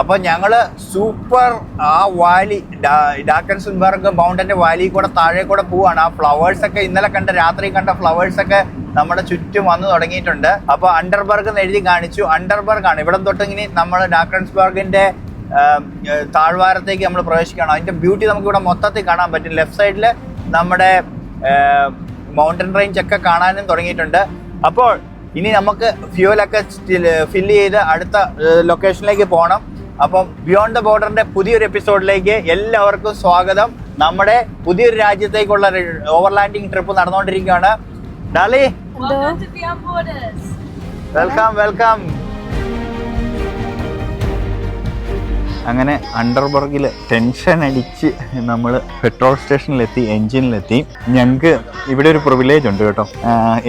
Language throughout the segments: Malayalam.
അപ്പൊ ഞങ്ങൾ സൂപ്പർ ആ വാലി ഡാക്കൻസുൻബർഗ് മൗണ്ടന്റെ വാലി കൂടെ താഴെ കൂടെ പോവാണ്. ആ ഫ്ലവേഴ്സ് ഒക്കെ ഇന്നലെ കണ്ട രാത്രി കണ്ട ഫ്ലവേഴ്സ് ഒക്കെ നമ്മുടെ ചുറ്റും വന്നു തുടങ്ങിയിട്ടുണ്ട്. അപ്പൊ അണ്ടർബർഗ് എന്ന് എഴുതി കാണിച്ചു. അണ്ടർബർഗ് ആണ്. ഇവിടെ തൊട്ടിങ്ങനെ നമ്മൾ ഡാക്കൻസ്ബർഗിന്റെ താഴ്വാരത്തേക്ക് നമ്മൾ പ്രവേശിക്കണം അതിന്റെ ബ്യൂട്ടി നമുക്ക് ഇവിടെ മൊത്തത്തിൽ കാണാൻ പറ്റും. ലെഫ്റ്റ് സൈഡിൽ നമ്മുടെ മൗണ്ടൻ റേഞ്ച് ഒക്കെ കാണാനും തുടങ്ങിയിട്ടുണ്ട്. അപ്പോൾ ഇനി നമുക്ക് ഫ്യൂലൊക്കെ ഫില്ല് ചെയ്ത് അടുത്ത ലൊക്കേഷനിലേക്ക് പോകണം അപ്പം ബിയോണ്ട് ദ ബോർഡറിന്റെ പുതിയൊരു എപ്പിസോഡിലേക്ക് എല്ലാവർക്കും സ്വാഗതം. നമ്മുടെ പുതിയൊരു രാജ്യത്തേക്കുള്ള ഓവർലാൻഡിങ് ട്രിപ്പ് നടന്നുകൊണ്ടിരിക്കുകയാണ്. ഡാലി. വെൽക്കം വെൽക്കം അങ്ങനെ അണ്ടർബർഗിൽ ടെൻഷൻ അടിച്ച് നമ്മൾ പെട്രോൾ സ്റ്റേഷനിലെത്തി എൻജിനിലെത്തി ഞങ്ങൾക്ക് ഇവിടെ ഒരു പ്രിവിലേജ് ഉണ്ട് കേട്ടോ.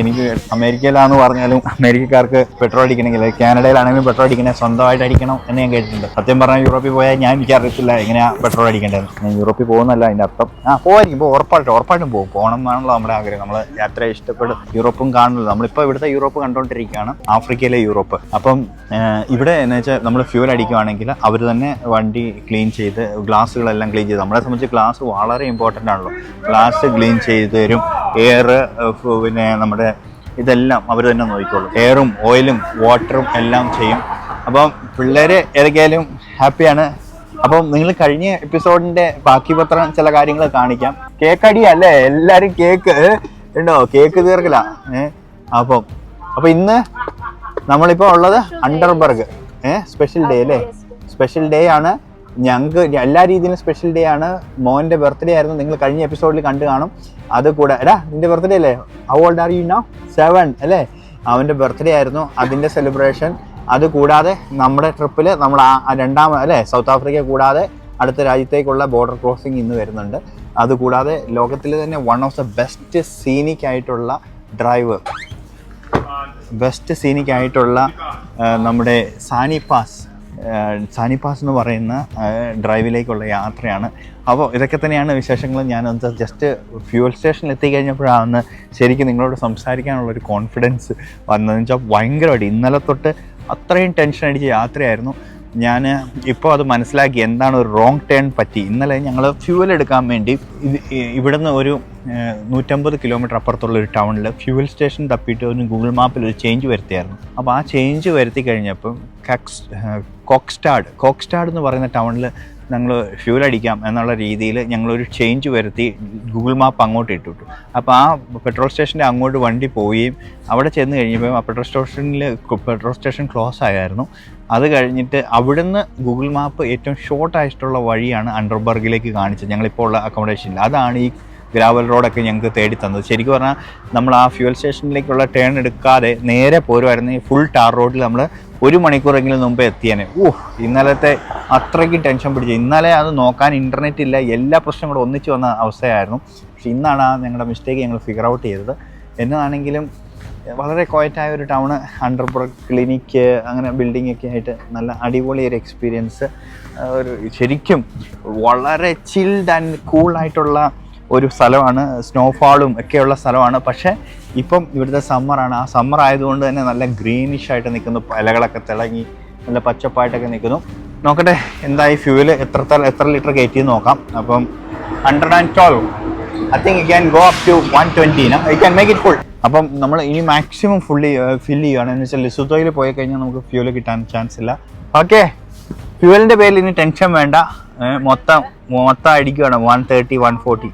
എനിക്ക് അമേരിക്കയിലാണെന്ന് പറഞ്ഞാലും അമേരിക്കക്കാർക്ക് പെട്രോൾ അടിക്കണമെങ്കിൽ കാനഡയിലാണെങ്കിലും പെട്രോൾ അടിക്കണേ സ്വന്തമായിട്ട് അടിക്കണം എന്ന് ഞാൻ കേട്ടിട്ടുണ്ട്. സത്യം പറഞ്ഞാൽ യൂറോപ്പിൽ പോയാൽ ഞാൻ എനിക്ക് അറിയത്തില്ല എങ്ങനെയാണ് പെട്രോൾ അടിക്കേണ്ടത് ഞാൻ യൂറോപ്പിൽ പോകുന്നല്ല അതിന്റെ അർത്ഥം. ആ പോകായിരിക്കും ഇപ്പോൾ ഉറപ്പായിട്ടും ഉറപ്പായിട്ടും പോകും. പോകണം എന്നാണല്ലോ നമ്മുടെ ആഗ്രഹം. നമ്മൾ യാത്ര ഇഷ്ടപ്പെടും യൂറോപ്പും കാണുന്നത്. നമ്മളിപ്പോൾ ഇവിടുത്തെ യൂറോപ്പ് കണ്ടുകൊണ്ടിരിക്കുകയാണ് ആഫ്രിക്കയിലെ യൂറോപ്പ്. അപ്പം ഇവിടെ എന്ന് വെച്ചാൽ നമ്മൾ ഫ്യൂൽ അടിക്കുവാണെങ്കിൽ അവർ തന്നെ വണ്ടി ക്ലീൻ ചെയ്ത് ഗ്ലാസ്സുകളെല്ലാം ക്ലീൻ ചെയ്ത്. നമ്മളെ സംബന്ധിച്ച് ഗ്ലാസ് വളരെ ഇമ്പോർട്ടന്റ് ആണല്ലോ. ഗ്ലാസ് ക്ലീൻ ചെയ്ത് തരും. എയർ പിന്നെ നമ്മുടെ ഇതെല്ലാം അവർ തന്നെ നോക്കിക്കോളും. എയറും ഓയിലും വാട്ടറും എല്ലാം ചെയ്യും. അപ്പം പിള്ളേർ ഏതൊക്കെയായാലും ഹാപ്പിയാണ് അപ്പം നിങ്ങൾ കഴിഞ്ഞ എപ്പിസോഡിന്റെ ബാക്കി പത്രം ചില കാര്യങ്ങൾ കാണിക്കാം. കേക്ക് അടി അല്ലേ? എല്ലാരും കേക്ക് ഉണ്ടോ? കേക്ക് തീർക്കില്ല ഏഹ് അപ്പം അപ്പൊ ഇന്ന് നമ്മളിപ്പോൾ ഉള്ളത് അണ്ടർബർഗ് ഏഹ് സ്പെഷ്യൽ ഡേ അല്ലേ? സ്പെഷ്യൽ ഡേ ആണ്. ഞങ്ങൾക്ക് എല്ലാ രീതിയിലും സ്പെഷ്യൽ ഡേ ആണ്. മോന്റെ ബർത്ത്ഡേ ആയിരുന്നു. നിങ്ങൾ കഴിഞ്ഞ എപ്പിസോഡിൽ കണ്ടു കാണും. അത് കൂടെ എടാ നിന്റെ ബർത്ത്ഡേ അല്ലേ? How old are you no seven അല്ലേ? അവന്റെ ബർത്ത്ഡേ ആയിരുന്നു. അതിന്റെ സെലിബ്രേഷൻ അത് കൂടാതെ നമ്മുടെ ട്രിപ്പിൽ നമ്മൾ ആ രണ്ടാമത് രണ്ടാം അല്ലേ? സൗത്ത് ആഫ്രിക്ക കൂടാതെ അടുത്ത രാജ്യത്തേക്കുള്ള ബോർഡർ ക്രോസിംഗ് ഇന്ന് വരുന്നുണ്ട്. അതുകൂടാതെ ലോകത്തിലെ തന്നെ one of the best scenic ആയിട്ടുള്ള ഡ്രൈവ് ബെസ്റ്റ് സീനിക് ആയിട്ടുള്ള നമ്മുടെ സാനി പാസ് ആ, സാനി പാസ് എന്ന് പറയുന്ന ഡ്രൈവിലേക്കുള്ള യാത്രയാണ്. അപ്പോൾ ഇതൊക്കെ തന്നെയാണ് വിശേഷങ്ങൾ ഞാൻ ജസ്റ്റ് ഫ്യൂൽ സ്റ്റേഷനിൽ എത്തിക്കഴിഞ്ഞപ്പോഴാണ് ശരിക്കും നിങ്ങളോട് സംസാരിക്കാനുള്ള ഒരു കോൺഫിഡൻസ് വന്നതെന്ന് വെച്ചാൽ ഭയങ്കരമായിട്ട്. ഇന്നലെ തൊട്ട് അത്രയും ടെൻഷൻ അടിച്ച യാത്രയായിരുന്നു. ഞാൻ ഇപ്പോൾ അത് മനസ്സിലാക്കി എന്താണ് ഒരു റോങ് ടേൺ പറ്റി. ഇന്നലെ ഞങ്ങൾ ഫ്യൂവൽ എടുക്കാൻ വേണ്ടി ഇത് ഇവിടുന്ന് ഒരു നൂറ്റമ്പത് കിലോമീറ്റർ അപ്പുറത്തുള്ള ഒരു ടൗണിൽ ഫ്യൂവൽ സ്റ്റേഷൻ തപ്പിയിട്ട് ഒരു ഗൂഗിൾ മാപ്പിൽ ഒരു ചേഞ്ച് വരുത്തിയായിരുന്നു. അപ്പോൾ ആ ചേഞ്ച് വരുത്തി കഴിഞ്ഞപ്പം കക്സ് കോക്സ്റ്റാഡ് കോക്സ്റ്റാഡ് എന്ന് പറയുന്ന ടൗണിൽ ഞങ്ങൾ ഫ്യൂൽ അടിക്കാം എന്നുള്ള രീതിയിൽ ഞങ്ങളൊരു ചേഞ്ച് വരുത്തി ഗൂഗിൾ മാപ്പ് അങ്ങോട്ട് ഇട്ടിട്ടു. അപ്പോൾ ആ പെട്രോൾ സ്റ്റേഷന്റെ അങ്ങോട്ട് വണ്ടി പോവുകയും അവിടെ ചെന്ന് കഴിഞ്ഞപ്പോൾ ആ പെട്രോൾ സ്റ്റേഷനിൽ പെട്രോൾ സ്റ്റേഷൻ ക്ലോസ് ആയായിരുന്നു. അത് കഴിഞ്ഞിട്ട് അവിടുന്ന് ഗൂഗിൾ മാപ്പ് ഏറ്റവും ഷോർട്ട് ആയിട്ടുള്ള വഴിയാണ് അണ്ടർബർഗിലേക്ക് കാണിച്ചത്. ഞങ്ങളിപ്പോൾ ഉള്ള അക്കോമഡേഷനിൽ അതാണ് ഈ ഗ്രാവൽ റോഡൊക്കെ ഞങ്ങൾക്ക് തേടി തന്നത്. ശരിക്കും പറഞ്ഞാൽ നമ്മൾ ആ ഫ്യൂൽ സ്റ്റേഷനിലേക്കുള്ള ടേൺ എടുക്കാതെ നേരെ പോരുമായിരുന്നു ഈ ഫുൾ ടാർ റോഡിൽ നമ്മൾ ഒരു മണിക്കൂറെങ്കിലും മുമ്പ് എത്തിയേനെ. ഊഹ് ഇന്നലത്തെ അത്രയ്ക്കും ടെൻഷൻ പിടിച്ചു. ഇന്നലെ അത് നോക്കാൻ ഇന്റർനെറ്റ് ഇല്ല എല്ലാ പ്രശ്നങ്ങളും ഒന്നിച്ച് വന്ന അവസ്ഥയായിരുന്നു. പക്ഷെ ഇന്നാണ് ആ ഞങ്ങളുടെ മിസ്റ്റേക്ക് ഞങ്ങൾ ഫിഗർ ഔട്ട് ചെയ്തത്. എന്നതാണെങ്കിലും വളരെ ക്വയറ്റായ ഒരു ടൗണ് അണ്ടർബ്രോ ക്ലിനിക്ക് അങ്ങനെ ബിൽഡിംഗ് ഒക്കെ ആയിട്ട് നല്ല അടിപൊളി ഒരു എക്സ്പീരിയൻസ് ഒരു ശരിക്കും വളരെ ചിൽഡ് ആൻഡ് കൂളായിട്ടുള്ള ഒരു സ്ഥലമാണ് സ്നോഫാളും ഒക്കെയുള്ള സ്ഥലമാണ്. പക്ഷേ ഇപ്പം ഇവിടുത്തെ സമ്മറാണ് ആ സമ്മർ ആയതുകൊണ്ട് തന്നെ നല്ല ഗ്രീനിഷ് ആയിട്ട് നിൽക്കുന്നു. ഇലകളൊക്കെ തിളങ്ങി നല്ല പച്ചപ്പായിട്ടൊക്കെ നിൽക്കുന്നു. നോക്കട്ടെ എന്തായി ഫ്യൂൽ എത്ര എത്ര ലിറ്റർ കയറ്റി നോക്കാം. അപ്പം hundred and twelve I think you can go up to one twenty I can make it full അപ്പം നമ്മൾ ഇനി മാക്സിമം ഫുള്ളി ഫില്ല് ചെയ്യുകയാണ് എന്ന് വെച്ചാൽ ലിസുത്തോയിൽ പോയി കഴിഞ്ഞാൽ നമുക്ക് ഫ്യൂൽ കിട്ടാൻ ചാൻസ് ഇല്ല. ഓക്കെ ഫ്യൂവലിന്റെ പേരിൽ ഇനി ടെൻഷൻ വേണ്ട. മൊത്തം മൊത്തം അടിക്കുകയാണ് വൺ തേർട്ടി വൺ ഫോർട്ടി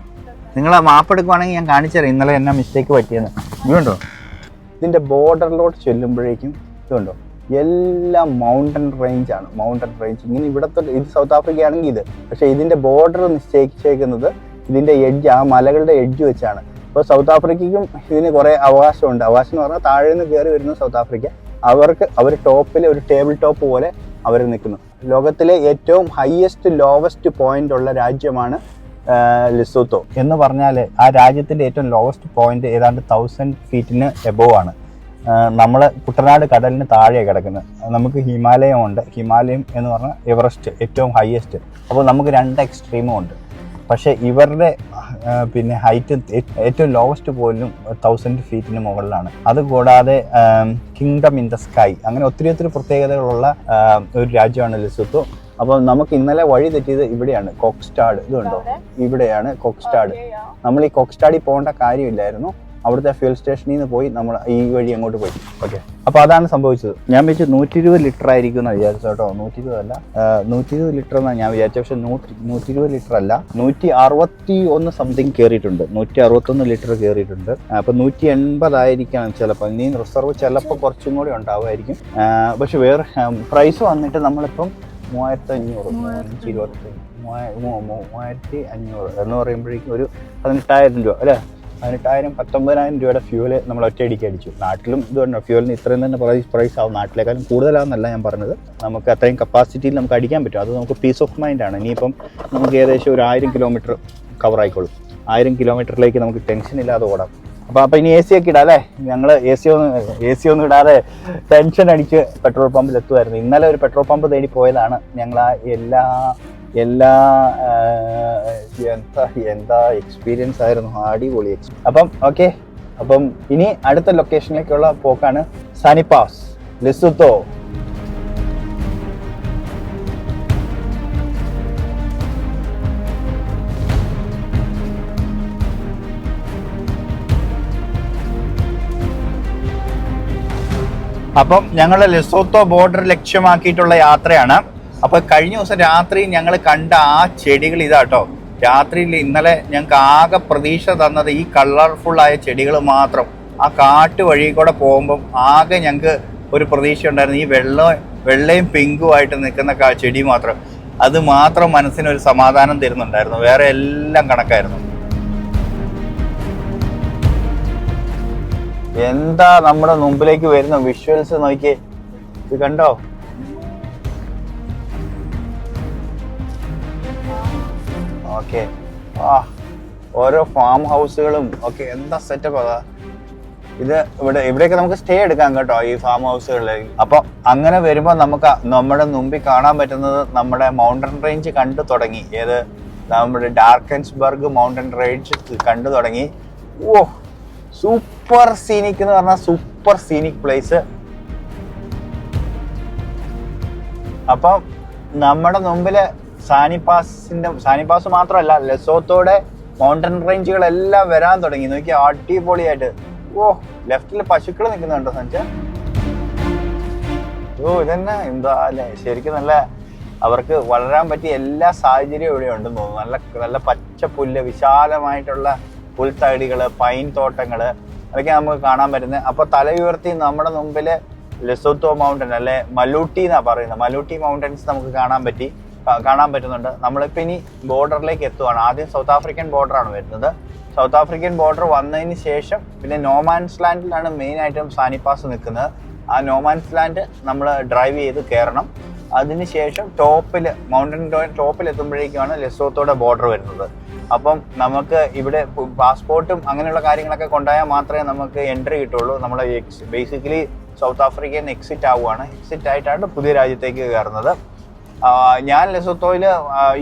നിങ്ങൾ മാപ്പ് എടുക്കുവാണെങ്കിൽ ഞാൻ കാണിച്ചുതരാം. ഇന്നലെ എന്നാ മിസ്റ്റേക്ക് പറ്റിയെന്ന്. ഇതുണ്ടോ ഇതിന്റെ ബോർഡറിലോട്ട് ചെല്ലുമ്പോഴേക്കും ഇതുണ്ടോ എല്ലാം മൗണ്ടൻ റേഞ്ച് ആണ്. മൗണ്ടൻ റേഞ്ച് ഇങ്ങനെ ഇവിടത്തെ ഇത് സൗത്ത് ആഫ്രിക്ക ആണെങ്കിൽ ഇത്. പക്ഷേ ഇതിന്റെ ബോർഡർ നിശ്ചയിച്ചേക്കുന്നത് ഇതിന്റെ എഡ്ജ് ആ മലകളുടെ എഡ്ജ് വെച്ചാണ്. അപ്പോൾ സൗത്ത് ആഫ്രിക്കയ്ക്കും ഇതിന് കുറേ അവകാശമുണ്ട്. അവകാശം എന്ന് പറഞ്ഞാൽ താഴെ നിന്ന് കയറി വരുന്ന സൗത്ത് ആഫ്രിക്ക അവർക്ക് അവർ ടോപ്പിൽ ഒരു ടേബിൾ ടോപ്പ് പോലെ അവർ നിൽക്കുന്നു. ലോകത്തിലെ ഏറ്റവും ഹയസ്റ്റ് ലോവസ്റ്റ് പോയിന്റ് ഉള്ള രാജ്യമാണ് ലിസോത്തോ എന്ന് പറഞ്ഞാൽ ആ രാജ്യത്തിന്റെ ഏറ്റവും ലോവസ്റ്റ് പോയിന്റ് ഏതാണ്ട് തൗസൻഡ് ഫീറ്റിന് എബോവ് ആണ്. നമ്മൾ കുട്ടനാട് കടലിന് താഴെ കിടക്കുന്നത്. നമുക്ക് ഹിമാലയം ഉണ്ട്. ഹിമാലയം എന്ന് പറഞ്ഞാൽ എവറസ്റ്റ് ഏറ്റവും ഹയസ്റ്റ് അപ്പോൾ നമുക്ക് രണ്ട് എക്സ്ട്രീമും ഉണ്ട്. പക്ഷേ ഇവരുടെ പിന്നെ ഹൈറ്റ് ഏറ്റവും ലോവസ്റ്റ് പോലും തൗസൻഡ് ഫീറ്റിന് മുകളിലാണ്. അതുകൂടാതെ കിങ്ഡം ഇൻ ദ സ്കൈ അങ്ങനെ ഒത്തിരി ഒത്തിരി പ്രത്യേകതകളുള്ള ഒരു രാജ്യമാണ് ലിസുത്തു അപ്പം നമുക്ക് ഇന്നലെ വഴി തെറ്റിയത് ഇവിടെയാണ് കോക്സ്റ്റാഡ്. ഇത് കണ്ടോ ഇവിടെയാണ് കോക്സ്റ്റാഡ്. നമ്മൾ ഈ കോക്സ്റ്റാഡിൽ പോകേണ്ട കാര്യമില്ലായിരുന്നു. അവിടുത്തെ ഫ്യൂൽ സ്റ്റേഷനിൽ നിന്ന് പോയി നമ്മൾ ഈ വഴി അങ്ങോട്ട് പോയി. ഓക്കെ അപ്പോൾ അതാണ് സംഭവിച്ചത്. ഞാൻ വെച്ച് നൂറ്റി ഇരുപത് ലിറ്റർ ആയിരിക്കും എന്ന് വിചാരിച്ചു കേട്ടോ. നൂറ്റി ഇരുപത് അല്ല. നൂറ്റി ഇരുപത് ലിറ്റർ എന്നാണ് ഞാൻ വിചാരിച്ചത്. പക്ഷേ നൂറ്റി നൂറ്റി ഇരുപത് ലിറ്റർ അല്ല. നൂറ്റി അറുപത്തി ഒന്ന് സംതിങ് കയറിയിട്ടുണ്ട് നൂറ്റി അറുപത്തൊന്ന് ലിറ്റർ കയറിയിട്ടുണ്ട് അപ്പൊ നൂറ്റി എൺപതായിരിക്കണം ചിലപ്പോൾ. ഇനി റിസർവ് ചിലപ്പോൾ കുറച്ചും കൂടി ഉണ്ടാവുമായിരിക്കും. പക്ഷെ വേറെ പ്രൈസ് വന്നിട്ട് നമ്മളിപ്പം മൂവായിരത്തി അഞ്ഞൂറ് മൂവായിരത്തി ഇരുപത്തി മൂവായിരത്തി അഞ്ഞൂറ് എന്ന് പറയുമ്പോഴേക്കും ഒരു പതിനെട്ടായിരം രൂപ അല്ലേ? പതിനെട്ടായിരം പത്തൊമ്പതിനായിരം രൂപയുടെ ഫ്യൂൽ നമ്മൾ ഒറ്റയടിക്ക് അടിച്ചു. നാട്ടിലും ഇത് തന്നെ ഫ്യൂലിന് ഇത്രയും തന്നെ പ്രൈസ് പ്രൈസ് ആവും നാട്ടിലേക്കാളും കൂടുതലാണെന്നല്ല ഞാൻ പറഞ്ഞത്. നമുക്ക് അത്രയും കപ്പാസിറ്റിയിൽ നമുക്ക് അടിക്കാൻ പറ്റും. അത് നമുക്ക് പീസ് ഓഫ് മൈൻഡ് ആണ്. ഇനിയിപ്പം നമുക്ക് ഏകദേശം ഒരു ആയിരം കിലോമീറ്റർ കവർ ആയിക്കോളും. ആയിരം കിലോമീറ്ററിലേക്ക് നമുക്ക് ടെൻഷൻ ഇല്ലാതെ ഓടാം. അപ്പോൾ അപ്പോൾ ഇനി എ സി ഒക്കെ ഇടാം അല്ലേ ഞങ്ങൾ എ സി ഒന്നും എ സി ഒന്നും ഇടാതെ ടെൻഷൻ അടിച്ച് പെട്രോൾ പമ്പിൽ എത്തുമായിരുന്നു ഇന്നലെ ഒരു പെട്രോൾ പമ്പ് തേടി പോയതാണ്. ഞങ്ങൾ ആ എല്ലാ എല്ലാ എന്താ എന്താ എക്സ്പീരിയൻസ് ആയിരുന്നു. അടിപൊളി എക്സ്പീരിയൻസ് അപ്പം ഓക്കെ അപ്പം ഇനി അടുത്ത ലൊക്കേഷനിലേക്കുള്ള പോക്കാണ് സനിപാസ് ലെസുത്തോ അപ്പം ഞങ്ങൾ ലെസോത്തോ ബോർഡർ ലക്ഷ്യമാക്കിയിട്ടുള്ള യാത്രയാണ്. അപ്പോൾ കഴിഞ്ഞ ദിവസം രാത്രി ഞങ്ങൾ കണ്ട ആ ചെടികൾ ഇതാട്ടോ രാത്രിയിൽ ഇന്നലെ ഞങ്ങൾക്ക് ആകെ പ്രതീക്ഷ തന്നത് ഈ കളർഫുള്ളായ ചെടികൾ മാത്രം. ആ കാട്ട് വഴി കൂടെ പോകുമ്പം ആകെ ഞങ്ങൾക്ക് ഒരു പ്രതീക്ഷ ഉണ്ടായിരുന്നു. ഈ വെള്ള വെള്ളയും പിങ്കും ആയിട്ട് നിൽക്കുന്ന ചെടി മാത്രം. അത് മാത്രം മനസ്സിന് ഒരു സമാധാനം തരുന്നുണ്ടായിരുന്നു. വേറെ എല്ലാം കണക്കായിരുന്നു. എന്താ നമ്മുടെ മുമ്പിലേക്ക് വരുന്ന വിഷ്വൽസ് നോക്കി? ഇത് കണ്ടോ? ഓക്കെ ആ ഓരോ ഫാം ഹൗസുകളും ഒക്കെ എന്താ സെറ്റപ്പ് അതാ ഇത് ഇവിടെ ഇവിടെയൊക്കെ നമുക്ക് സ്റ്റേ എടുക്കാം കേട്ടോ ഈ ഫാം ഹൗസുകളിൽ അപ്പൊ അങ്ങനെ വരുമ്പോൾ നമുക്ക് നമ്മുടെ മുമ്പിൽ കാണാൻ പറ്റുന്നത് നമ്മുടെ മൗണ്ടൻ റേഞ്ച് കണ്ടു തുടങ്ങി. ഏത്? നമ്മുടെ ഡാർക്കൻസ്ബർഗ് മൗണ്ടൻ റേഞ്ച് കണ്ടു തുടങ്ങി. ഓ സൂപ്പർ സീനിക് എന്ന് പറഞ്ഞാൽ സൂപ്പർ സീനിക് പ്ലേസ് അപ്പം നമ്മുടെ മുമ്പിൽ സാനിപാസിന്റെ സാനിപാസ് മാത്രമല്ല ലെസോത്തോടെ മൗണ്ടൻ റേഞ്ചുകളെല്ലാം വരാൻ തുടങ്ങി. നോക്കി അടിപൊളിയായിട്ട്. ഓ ലെഫ്റ്റിൽ പശുക്കൾ നിൽക്കുന്നുണ്ടോ സഞ്ച ഓ ഇതന്നെ. എന്താ അല്ലേ? ശരിക്കും നല്ല അവർക്ക് വളരാൻ പറ്റിയ എല്ലാ സാഹചര്യവും ഇവിടെ ഉണ്ടെന്ന് തോന്നുന്നു. നല്ല നല്ല പച്ച പുല്ല് വിശാലമായിട്ടുള്ള പുൽത്തടികൾ പൈൻ തോട്ടങ്ങൾ അതൊക്കെ നമുക്ക് കാണാൻ പറ്റുന്നത്. അപ്പൊ തല ഉയർത്തി നമ്മുടെ മുമ്പിൽ ലെസോത്തോ മൗണ്ടൻ അല്ലെ മലൂട്ടി എന്നാ പറയുന്നത്. മലൂട്ടി മൗണ്ടൻസ് നമുക്ക് കാണാൻ പറ്റി കാണാൻ പറ്റുന്നുണ്ട്. നമ്മളിപ്പോ ഇനി ബോർഡറിലേക്ക് എത്തുവാണ്. ആദ്യം സൗത്ത് ആഫ്രിക്കൻ ബോർഡറാണ് വരുന്നത്. സൗത്ത് ആഫ്രിക്കൻ ബോർഡർ വന്നതിന് ശേഷം പിന്നെ നോമാൻസ് ലാൻഡിലാണ് മെയിൻ ആയിട്ടും സാനിപ്പാസ് നിൽക്കുന്നത്. ആ നോമാൻസ് ലാൻഡ് നമ്മൾ ഡ്രൈവ് ചെയ്ത് കയറണം. അതിനുശേഷം ടോപ്പിൽ മൗണ്ടൻ ടോപ്പിൽ എത്തുമ്പോഴേക്കുമാണ് ലെസോത്തോടെ ബോർഡർ വരുന്നത്. അപ്പം നമുക്ക് ഇവിടെ പാസ്പോർട്ടും അങ്ങനെയുള്ള കാര്യങ്ങളൊക്കെ കൊണ്ടുപോയാൽ മാത്രമേ നമുക്ക് എൻട്രി കിട്ടുള്ളൂ. നമ്മൾ ബേസിക്കലി സൗത്ത് ആഫ്രിക്കയിൽ നിന്ന് എക്സിറ്റ് ആവുകയാണ് എക്സിറ്റ് ആയിട്ടാണ് പുതിയ രാജ്യത്തേക്ക് കയറുന്നത്. ഞാൻ ലെസോത്തോയിൽ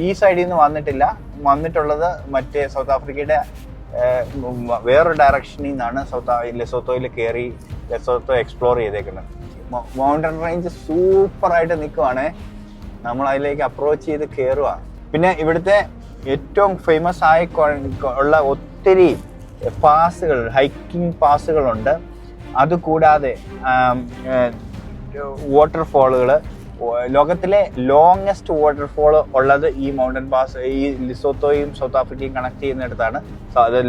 ഈ സൈഡിൽ നിന്ന് വന്നിട്ടില്ല. വന്നിട്ടുള്ളത് മറ്റേ സൗത്ത് ആഫ്രിക്കയുടെ വേറൊരു ഡയറക്ഷനിൽ നിന്നാണ് സൗത്ത് ലെസോത്തോയിൽ കയറി ലെസോത്തോ എക്സ്പ്ലോർ ചെയ്തേക്കുന്നത്. മൗണ്ടൻ റേഞ്ച് സൂപ്പറായിട്ട് നിൽക്കുവാണ് നമ്മൾ അതിലേക്ക് അപ്രോച്ച് ചെയ്ത് കയറുക പിന്നെ ഇവിടുത്തെ ഏറ്റവും ഫേമസ് ആയി ഉള്ള ഒത്തിരി പാസുകൾ ഹൈക്കിംഗ് പാസുകളുണ്ട്. അതുകൂടാതെ വാട്ടർഫോളുകൾ ലോകത്തിലെ ലോങ്സ്റ്റ് വാട്ടർഫോൾ ഉള്ളത് ഈ മൗണ്ടൻ പാസ് ഈ ലിസോത്തോയും സൗത്ത് ആഫ്രിക്കയും കണക്ട് ചെയ്യുന്നിടത്താണ്.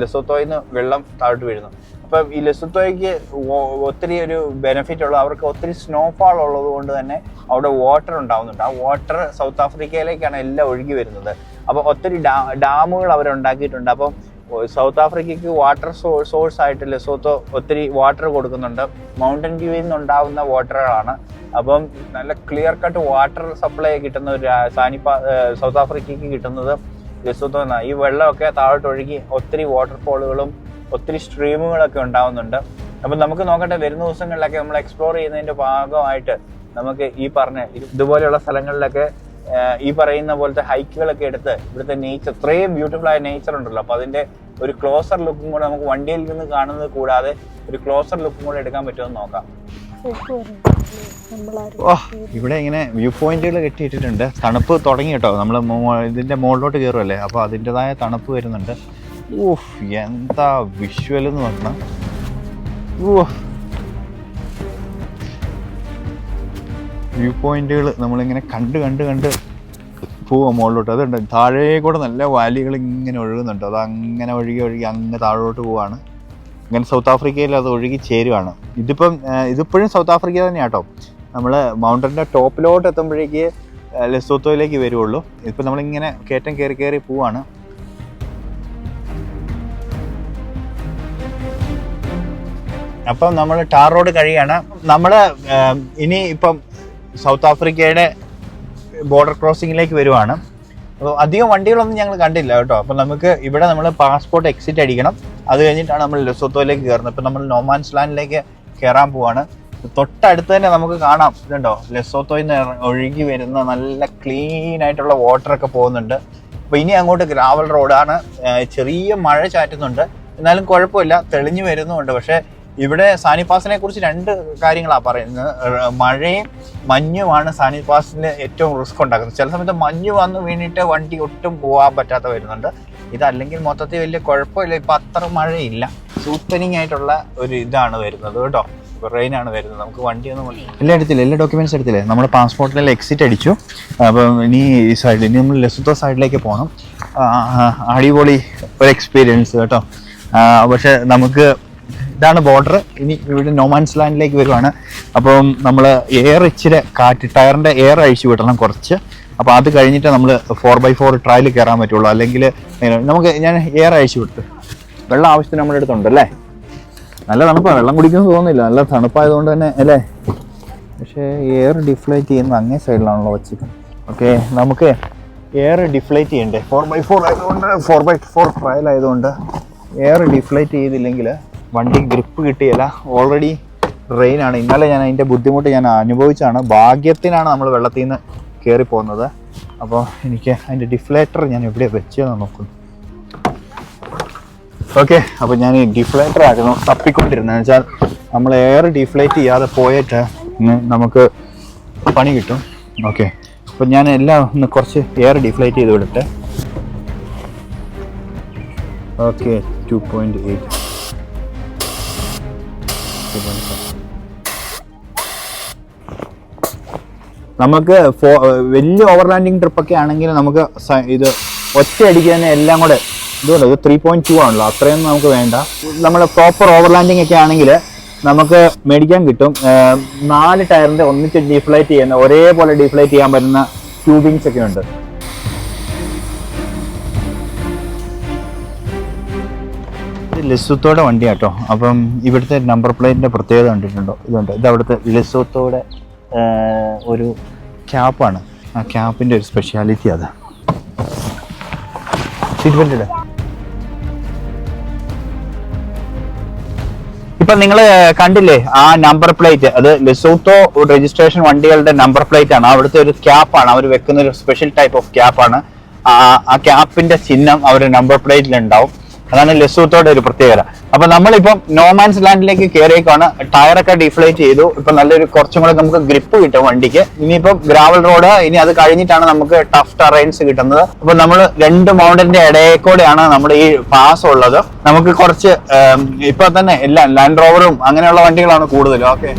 ലിസോത്തോയിൽ നിന്ന് വെള്ളം താഴോട്ട് വീഴുന്നു. അപ്പം ഈ ലെസുത്തോയ്ക്ക് ഒത്തിരി ഒരു ബെനിഫിറ്റ് ഉള്ളത് അവർക്ക് ഒത്തിരി സ്നോഫാൾ ഉള്ളത് കൊണ്ട് തന്നെ അവിടെ വാട്ടർ ഉണ്ടാവുന്നുണ്ട്. ആ വാട്ടർ സൗത്ത് ആഫ്രിക്കയിലേക്കാണ് എല്ലാം ഒഴുകി വരുന്നത്. അപ്പോൾ ഒത്തിരി ഡാ ഡാമുകൾ അവരുണ്ടാക്കിയിട്ടുണ്ട് അപ്പം സൗത്ത് ആഫ്രിക്കയ്ക്ക് വാട്ടർ സോഴ്സ് ആയിട്ട് ലെസോത്തോ ഒത്തിരി വാട്ടർ കൊടുക്കുന്നുണ്ട്. മൗണ്ടൻ വ്യൂവിൽ നിന്നുണ്ടാവുന്ന വാട്ടറുകളാണ് അപ്പം നല്ല ക്ലിയർ കട്ട് വാട്ടർ സപ്ലൈ കിട്ടുന്ന ഒരു സാനിപ്പ സൗത്ത് ആഫ്രിക്കയ്ക്ക് കിട്ടുന്നത് ലെസോത്തോ എന്നാണ്. ഈ വെള്ളമൊക്കെ താഴോട്ട് ഒഴുകി ഒത്തിരി വാട്ടർഫോളുകളും ഒത്തിരി സ്ട്രീമുകളൊക്കെ ഉണ്ടാവുന്നുണ്ട്. അപ്പം നമുക്ക് നോക്കട്ടെ വരുന്ന ദിവസങ്ങളിലൊക്കെ നമ്മൾ എക്സ്പ്ലോർ ചെയ്യുന്നതിന്റെ ഭാഗമായിട്ട് നമുക്ക് ഈ പറഞ്ഞ ഇത് ഇതുപോലെയുള്ള സ്ഥലങ്ങളിലൊക്കെ ഈ പറയുന്ന പോലത്തെ ഹൈക്കുകളൊക്കെ എടുത്ത് ഇവിടുത്തെ നേച്ചർ ഇത്രയും ബ്യൂട്ടിഫുൾ ആയ നേച്ചർ ഉണ്ടല്ലോ. അപ്പോൾ അതിന്റെ ഒരു ക്ലോസർ ലുക്കും കൂടെ നമുക്ക് വണ്ടിയിൽ നിന്ന് കാണുന്നത് കൂടാതെ ഒരു ക്ലോസർ ലുക്കും കൂടെ എടുക്കാൻ പറ്റുമെന്ന് നോക്കാം. ഓ ഇവിടെ ഇങ്ങനെ വ്യൂ പോയിന്റുകൾ കെട്ടിയിട്ടിട്ടുണ്ട്. തണുപ്പ് തുടങ്ങി കേട്ടോ. നമ്മൾ ഇതിന്റെ മുകളിലോട്ട് കയറുമല്ലേ അപ്പോൾ അതിന്റെതായ തണുപ്പ് വരുന്നുണ്ട്. ഊഫ് എന്താ വിഷ്വൽ എന്ന് പറഞ്ഞാൽ വ്യൂ പോയിന്റുകൾ നമ്മളിങ്ങനെ കണ്ട് കണ്ട് കണ്ട് പോവാം മുകളിലോട്ട് അതുണ്ട് താഴെ കൂടെ നല്ല വാലികൾ ഇങ്ങനെ ഒഴുകുന്നുണ്ട്. അത് അങ്ങനെ ഒഴുകി ഒഴുകി അങ്ങ് താഴോട്ട് പോവാണ്. ഇങ്ങനെ സൗത്ത് ആഫ്രിക്കയിൽ അത് ഒഴുകി ചേരുവാണ്. ഇതിപ്പം ഇതിപ്പോഴും സൗത്ത് ആഫ്രിക്ക തന്നെയാണ് കേട്ടോ നമ്മൾ മൗണ്ടന്റെ ടോപ്പിലോട്ട് എത്തുമ്പോഴേക്ക് ലെസോത്തോയിലേക്ക് വരുള്ളൂ ഇപ്പം നമ്മളിങ്ങനെ കയറ്റം കയറി കയറി പോവാണ്. അപ്പം നമ്മൾ ടാർ റോഡ് കഴിയാണ്. നമ്മൾ ഇനി ഇപ്പം സൗത്ത് ആഫ്രിക്കയുടെ ബോർഡർ ക്രോസിങ്ങിലേക്ക് വരുവാണ്. അപ്പോൾ അധികം വണ്ടികളൊന്നും ഞങ്ങൾ കണ്ടില്ല കേട്ടോ. അപ്പം നമുക്ക് ഇവിടെ നമ്മൾ പാസ്പോർട്ട് എക്സിറ്റ് അടിക്കണം. അത് കഴിഞ്ഞിട്ടാണ് നമ്മൾ ലെസോത്തോയിലേക്ക് കയറുന്നത്. ഇപ്പം നമ്മൾ നോമാൻസ് ലാൻഡിലേക്ക് കയറാൻ പോവാണ്. തൊട്ടടുത്ത് തന്നെ നമുക്ക് കാണാം. ഇതുണ്ടോ? ലെസോത്തോയിൽ നിന്ന് ഒഴുകി വരുന്ന നല്ല ക്ലീൻ ആയിട്ടുള്ള വാട്ടറൊക്കെ പോകുന്നുണ്ട്. അപ്പോൾ ഇനി അങ്ങോട്ട് ഗ്രാവൽ റോഡാണ്. ചെറിയ മഴ ചാറ്റുന്നുണ്ട്. എന്നാലും കുഴപ്പമില്ല. തെളിഞ്ഞു വരുന്നുമുണ്ട്. പക്ഷേ ഇവിടെ സാനിഫാസിനെ കുറിച്ച് രണ്ട് കാര്യങ്ങളാണ് പറയുന്നത്. മഴയും മഞ്ഞുമാണ് സാനിഫാസിന് ഏറ്റവും റിസ്ക് ഉണ്ടാക്കുന്നത്. ചില സമയത്ത് മഞ്ഞ് വന്ന് വീണിട്ട് വണ്ടി ഒട്ടും പോകാൻ പറ്റാത്ത വരുന്നുണ്ട്. ഇതല്ലെങ്കിൽ മൊത്തത്തിൽ വലിയ കുഴപ്പമില്ല. ഇപ്പം അത്ര മഴയില്ല. സൂപ്പനിങ് ആയിട്ടുള്ള ഒരു ഇതാണ് വരുന്നത് കേട്ടോ. റെയിനാണ് വരുന്നത്. നമുക്ക് വണ്ടി ഒന്നും എല്ലാം എടുത്തില്ല? എല്ലാ ഡോക്യുമെന്റ്സ് എടുത്തില്ലേ? നമ്മുടെ പാസ്പോർട്ടിൽ എക്സിറ്റ് അടിച്ചു. അപ്പം ഇനി ഈ സൈഡിൽ ഇനി നമ്മൾ ലെസുത്തോ സൈഡിലേക്ക് പോകണം അടിപൊളി ഒരു എക്സ്പീരിയൻസ് കേട്ടോ. പക്ഷെ നമുക്ക് ഇതാണ് ബോർഡർ ഇനി ഇവിടെ നോമാൻസ് ലാൻഡിലേക്ക് വരുവാണ്. അപ്പം നമ്മൾ എയർ ഇച്ചിരി കാറ്റ് ടയറിന്റെ എയർ അഴിച്ചു വിടണം കുറച്ച്. അപ്പോൾ അത് കഴിഞ്ഞിട്ട് നമ്മൾ ഫോർ ബൈ ഫോർ ട്രയൽ കയറാൻ പറ്റുള്ളൂ. അല്ലെങ്കിൽ നമുക്ക് ഞാൻ എയർ അഴിച്ചു വിട്ടു. വെള്ളം ആവശ്യത്തിന് നമ്മുടെ അടുത്തുണ്ട് അല്ലേ? നല്ല തണുപ്പാണ് വെള്ളം കുടിക്കുന്നു തോന്നുന്നില്ല. നല്ല തണുപ്പായതുകൊണ്ട് തന്നെ അല്ലേ? പക്ഷേ എയർ ഡിഫ്ലേറ്റ് ചെയ്യുന്ന അങ്ങേ സൈഡിലാണല്ലോ വച്ചിരിക്കുന്നത്. ഓക്കെ നമുക്ക് എയർ ഡിഫ്ലേറ്റ് ചെയ്യണ്ടേ? ഫോർ ബൈ ഫോർ ആയതുകൊണ്ട് ഫോർ ബൈ ഫോർ ട്രയൽ ആയതുകൊണ്ട് എയർ ഡിഫ്ലേറ്റ് ചെയ്തില്ലെങ്കിൽ വണ്ടി ഗ്രിപ്പ് കിട്ടിയില്ല. ഓൾറെഡി റെയിൻ ആണ്. ഇന്നലെ ഞാൻ അതിന്റെ ബുദ്ധിമുട്ട് ഞാൻ അനുഭവിച്ചാണ്. ഭാഗ്യത്തിനാണ് നമ്മൾ വെള്ളത്തിൽ നിന്ന് കയറി പോകുന്നത് അപ്പോൾ എനിക്ക് അതിന്റെ ഡിഫ്ലേറ്റർ ഞാൻ എവിടെ വെച്ചതെന്ന് നോക്കുന്നു. ഓക്കെ അപ്പോൾ ഞാൻ ഡിഫ്ലേറ്റർ ആയിരുന്നു തപ്പിക്കൊണ്ടിരുന്നത്. വെച്ചാൽ നമ്മൾ എയർ ഡിഫ്ലേറ്റ് ചെയ്യാതെ പോയിട്ട് നമുക്ക് പണി കിട്ടും. ഓക്കെ അപ്പോൾ ഞാൻ എല്ലാം ഒന്ന് കുറച്ച് എയർ ഡിഫ്ലേറ്റ് ചെയ്ത് വിടട്ടെ ഓക്കെ ടു പോയിന്റ് എയ്റ്റ് നമുക്ക് വലിയ ഓവർലാൻഡിങ് ട്രിപ്പൊക്കെ ആണെങ്കിൽ നമുക്ക് ഇത് ഒറ്റയടിക്ക് തന്നെ എല്ലാം കൂടെ ഇതുകൊണ്ട് ഇത് ത്രീ പോയിന്റ് ടു ആണല്ലോ. അത്രയൊന്നും നമുക്ക് വേണ്ട. നമ്മൾ പ്രോപ്പർ ഓവർലാൻഡിങ് ഒക്കെ ആണെങ്കിൽ നമുക്ക് മേടിക്കാൻ കിട്ടും. നാല് ടയറിന്റെ ഒന്നിച്ച് ഡീഫ്ലൈറ്റ് ചെയ്യുന്ന ഒരേപോലെ ഡീഫ്ലൈറ്റ് ചെയ്യാൻ പറ്റുന്ന ട്യൂബിങ്സ് ഒക്കെ ഉണ്ട്. ഇത് വണ്ടിയാണ് വണ്ടിയാട്ടോ. അപ്പം ഇവിടുത്തെ നമ്പർ പ്ലേറ്റിന്റെ പ്രത്യേകത കണ്ടിട്ടുണ്ടോ? ഇതുണ്ട്. ഇത് അവിടുത്തെ ലെസുത്തോടെ ഒരു ക്യാപ്പാണ് ആ ക്യാപ്പിന്റെ ഒരു സ്പെഷ്യാലിറ്റി അത്. സീറ്റ് ബെൽറ്റ് ഇപ്പൊ നിങ്ങൾ കണ്ടില്ലേ ആ നമ്പർ പ്ലേറ്റ് അത് ലെസോത്തോ രജിസ്ട്രേഷൻ വണ്ടികളുടെ നമ്പർ പ്ലേറ്റ് ആണ്. അവിടുത്തെ ഒരു ക്യാപ്പാണ് അവർ വെക്കുന്ന ഒരു സ്പെഷ്യൽ ടൈപ്പ് ഓഫ് ക്യാപ്പാണ് ആ ക്യാപ്പിന്റെ ചിഹ്നം അവരുടെ നമ്പർ പ്ലേറ്റിൽ ഉണ്ടാവും. അതാണ് ലെസോത്തോടെ ഒരു പ്രത്യേകത. അപ്പൊ നമ്മളിപ്പം നോമാൻസ് ലാൻഡിലേക്ക് കയറിയേക്കാണ് ടയറൊക്കെ ഡിഫ്ലേറ്റ് ചെയ്തു. ഇപ്പൊ നല്ലൊരു കുറച്ചും കൂടെ നമുക്ക് ഗ്രിപ്പ് കിട്ടും വണ്ടിക്ക്. ഇനിയിപ്പം ഗ്രാവൽ റോഡ് ഇനി അത് കഴിഞ്ഞിട്ടാണ് നമുക്ക് ടഫ് ടറൈൻസ് കിട്ടുന്നത്. അപ്പൊ നമ്മൾ രണ്ട് മൗണ്ടന്റെ ഇടയിൽ കൂടെയാണ് നമ്മുടെ ഈ പാസ് ഉള്ളത്. നമുക്ക് കുറച്ച് ഇപ്പൊ തന്നെ എല്ലാം ലാൻഡ് റോവറും അങ്ങനെയുള്ള വണ്ടികളാണ് കൂടുതലും. ഓക്കെ